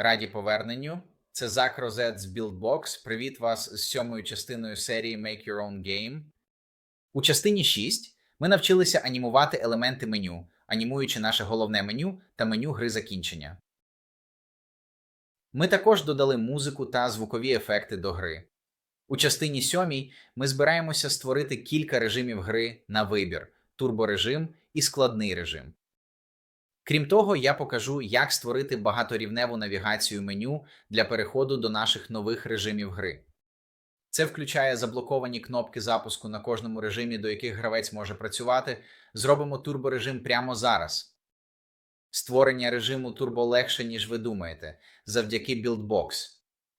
Раді поверненню. Це Зак Розет з BuildBox. Привіт вас з сьомою частиною серії Make Your Own Game. У частині 6 ми навчилися анімувати елементи меню, анімуючи наше головне меню та меню гри закінчення. Ми також додали музику та звукові ефекти до гри. У частині 7 ми збираємося створити кілька режимів гри на вибір: турборежим і складний режим. Крім того, я покажу, як створити багаторівневу навігацію меню для переходу до наших нових режимів гри. Це включає заблоковані кнопки запуску на кожному режимі, до яких гравець може працювати. Зробимо турборежим прямо зараз. Створення режиму турбо легше, ніж ви думаєте, завдяки BuildBox.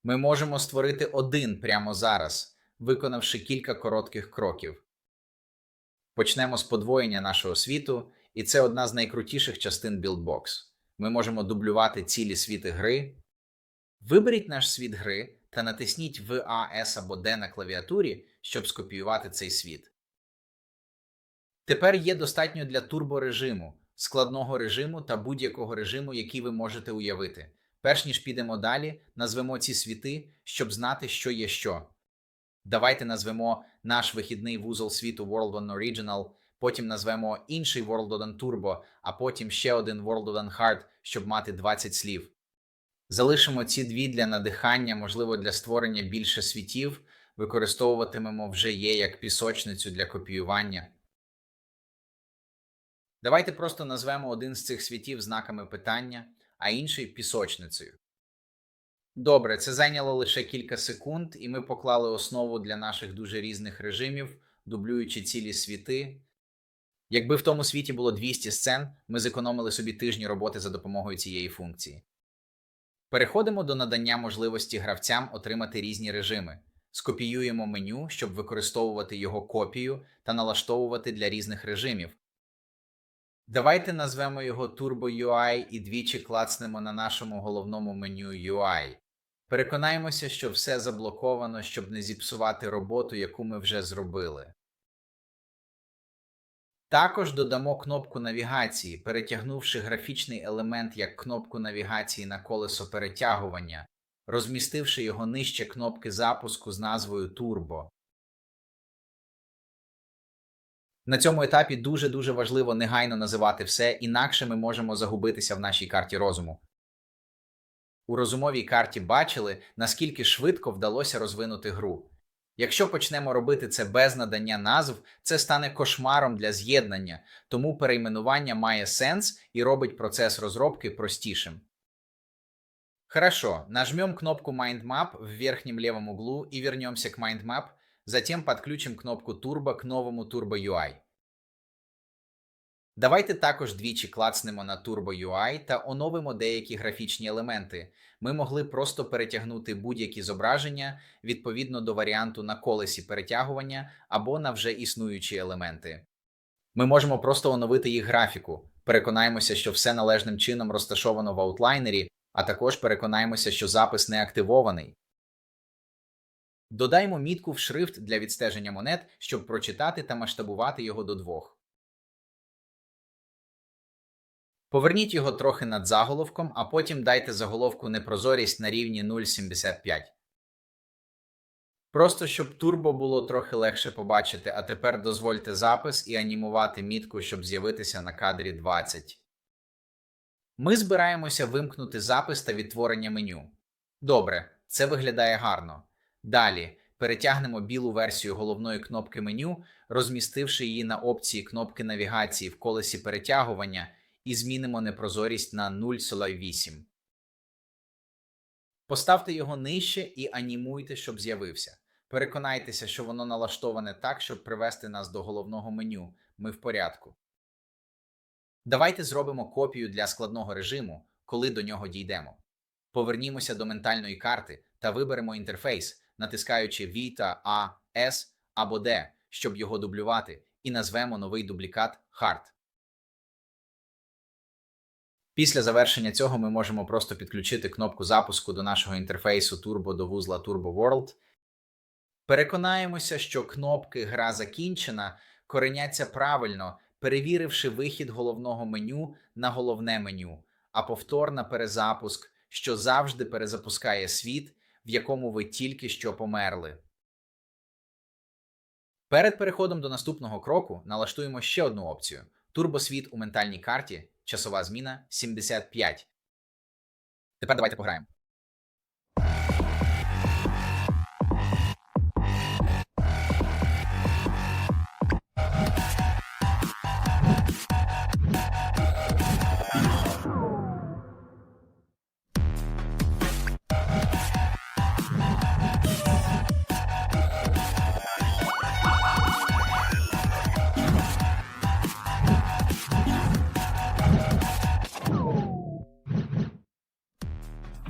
Ми можемо створити один прямо зараз, виконавши кілька коротких кроків. Почнемо з подвоєння нашого світу, і це одна з найкрутіших частин BuildBox. Ми можемо дублювати цілі світи гри. Виберіть наш світ гри та натисніть А, С або Д на клавіатурі, щоб скопіювати цей світ. Тепер є достатньо для турборежиму, складного режиму та будь-якого режиму, який ви можете уявити. Перш ніж підемо далі, назвемо ці світи, щоб знати, що є що. Давайте назвемо наш вихідний вузол світу World on Original, потім назвемо інший World on Turbo, а потім ще один World on Hard, щоб мати 20 слів. Залишимо ці дві для надихання, можливо, для створення більше світів, використовуватимемо вже є як пісочницю для копіювання. Давайте просто назвемо один з цих світів знаками питання, а інший пісочницею. Добре, це зайняло лише кілька секунд, і ми поклали основу для наших дуже різних режимів, дублюючи цілі світи. Якби в тому світі було 200 сцен, ми зекономили собі тижні роботи за допомогою цієї функції. Переходимо до надання можливості гравцям отримати різні режими. Скопіюємо меню, щоб використовувати його копію та налаштовувати для різних режимів. Давайте назвемо його Turbo UI і двічі клацнемо на нашому головному меню UI. Переконаємося, що все заблоковано, щоб не зіпсувати роботу, яку ми вже зробили. Також додамо кнопку навігації, перетягнувши графічний елемент як кнопку навігації на колесо перетягування, розмістивши його нижче кнопки запуску з назвою Turbo. На цьому етапі дуже-дуже важливо негайно називати все, інакше ми можемо загубитися в нашій карті розуму. У розумовій карті бачили, наскільки швидко вдалося розвинути гру. Якщо почнемо робити це без надання назв, це стане кошмаром для з'єднання, тому перейменування має сенс і робить процес розробки простішим. Хорошо, нажмем кнопку Mind Map в верхнем левом углу и вернемся к Mind Map, затем подключим кнопку Turbo к новому Turbo UI. Давайте також двічі клацнемо на Turbo UI та оновимо деякі графічні елементи. Ми могли просто перетягнути будь-які зображення відповідно до варіанту на колесі перетягування або на вже існуючі елементи. Ми можемо просто оновити їх графіку, переконаємося, що все належним чином розташовано в аутлайнері, а також переконаємося, що запис не активований. Додаймо мітку в шрифт для відстеження монет, щоб прочитати та масштабувати його до двох. Поверніть його трохи над заголовком, а потім дайте заголовку непрозорість на рівні 0,75. Просто щоб турбо було трохи легше побачити, а тепер дозвольте запис і анімувати мітку, щоб з'явитися на кадрі 20. Ми збираємося вимкнути запис та відтворення меню. Добре, це виглядає гарно. Далі перетягнемо білу версію головної кнопки меню, розмістивши її на опції кнопки навігації в колесі перетягування і змінимо непрозорість на 0,8. Поставте його нижче і анімуйте, щоб з'явився. Переконайтеся, що воно налаштоване так, щоб привести нас до головного меню. Ми в порядку. Давайте зробимо копію для складного режиму, коли до нього дійдемо. Повернімося до ментальної карти та виберемо інтерфейс, натискаючи V та A, S або D, щоб його дублювати, і назвемо новий дублікат Hard. Після завершення цього ми можемо просто підключити кнопку запуску до нашого інтерфейсу Turbo до вузла Turbo World. Переконаємося, що кнопки Гра закінчена кореняться правильно, перевіривши вихід головного меню на головне меню, а повтор на перезапуск, що завжди перезапускає світ, в якому ви тільки що померли. Перед переходом до наступного кроку налаштуємо ще одну опцію: турбосвіт у ментальній карті, часова зміна 75. Тепер давайте пограємо.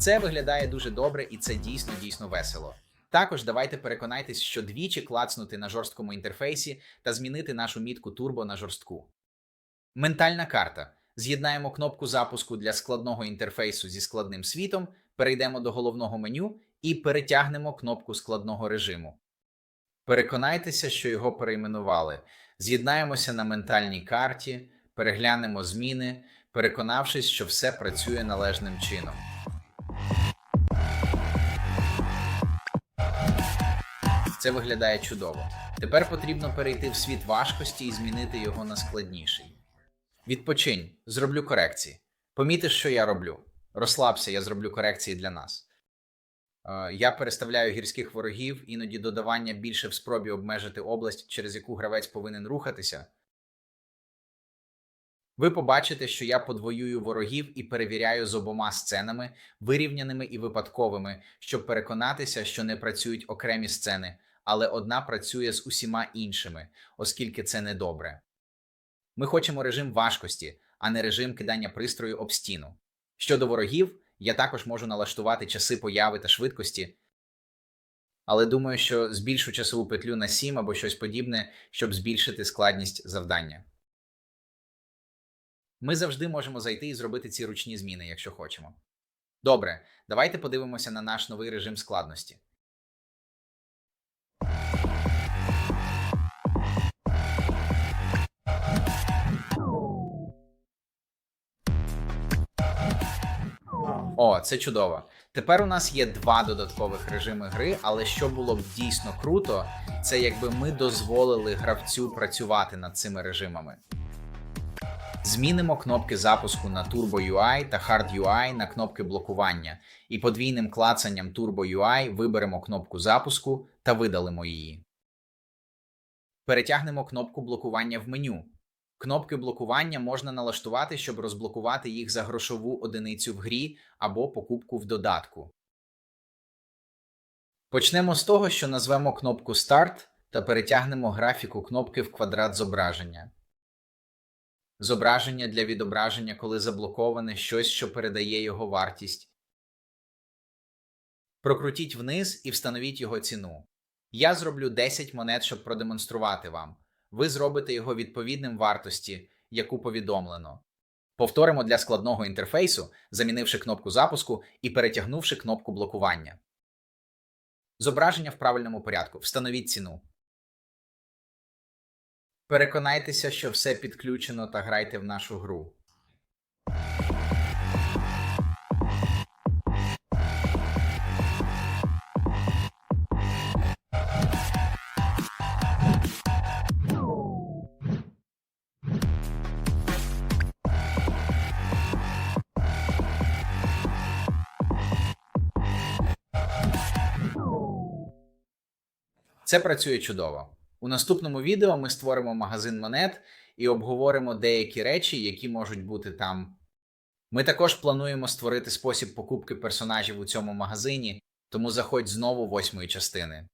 Це виглядає дуже добре і це дійсно дійсно весело. Також давайте переконайтесь, що двічі клацнути на жорсткому інтерфейсі та змінити нашу мітку турбо на жорстку. Ментальна карта. З'єднаємо кнопку запуску для складного інтерфейсу зі складним світом, перейдемо до головного меню і перетягнемо кнопку складного режиму. Переконайтеся, що його перейменували. З'єднаємося на ментальній карті, переглянемо зміни, переконавшись, що все працює належним чином. Це виглядає чудово. Тепер потрібно перейти в світ важкості і змінити його на складніший. Відпочинь, зроблю корекції. Помітиш, що я роблю. Розслабся, я зроблю корекції для нас. Е, Я переставляю гірських ворогів, іноді додавання більше в спробі обмежити область, через яку гравець повинен рухатися. Ви побачите, що я подвоюю ворогів і перевіряю з обома сценами, вирівняними і випадковими, щоб переконатися, що не працюють окремі сцени, але одна працює з усіма іншими, оскільки це недобре. Ми хочемо режим важкості, а не режим кидання пристрою об стіну. Щодо ворогів, я також можу налаштувати часи появи та швидкості, але думаю, що збільшу часову петлю на 7 або щось подібне, щоб збільшити складність завдання. Ми завжди можемо зайти і зробити ці ручні зміни, якщо хочемо. Добре, давайте подивимося на наш новий режим складності. О, це чудово. Тепер у нас є два додаткових режими гри, але що було б дійсно круто, це якби ми дозволили гравцю працювати над цими режимами. Змінимо кнопки запуску на Turbo UI та Hard UI на кнопки блокування, і подвійним клацанням Turbo UI виберемо кнопку запуску та видалимо її. Перетягнемо кнопку блокування в меню. Кнопки блокування можна налаштувати, щоб розблокувати їх за грошову одиницю в грі або покупку в додатку. Почнемо з того, що назвемо кнопку Старт та перетягнемо графіку кнопки в квадрат зображення. Зображення для відображення, коли заблоковане щось, що передає його вартість. Прокрутіть вниз і встановіть його ціну. Я зроблю 10 монет, щоб продемонструвати вам. Ви зробите його відповідним вартості, яку повідомлено. Повторимо для складного інтерфейсу, замінивши кнопку запуску і перетягнувши кнопку блокування. Зображення в правильному порядку. Встановіть ціну. Переконайтеся, що все підключено та грайте в нашу гру. Це працює чудово. У наступному відео ми створимо магазин монет і обговоримо деякі речі, які можуть бути там. Ми також плануємо створити спосіб покупки персонажів у цьому магазині, тому заходь знову восьмої частини.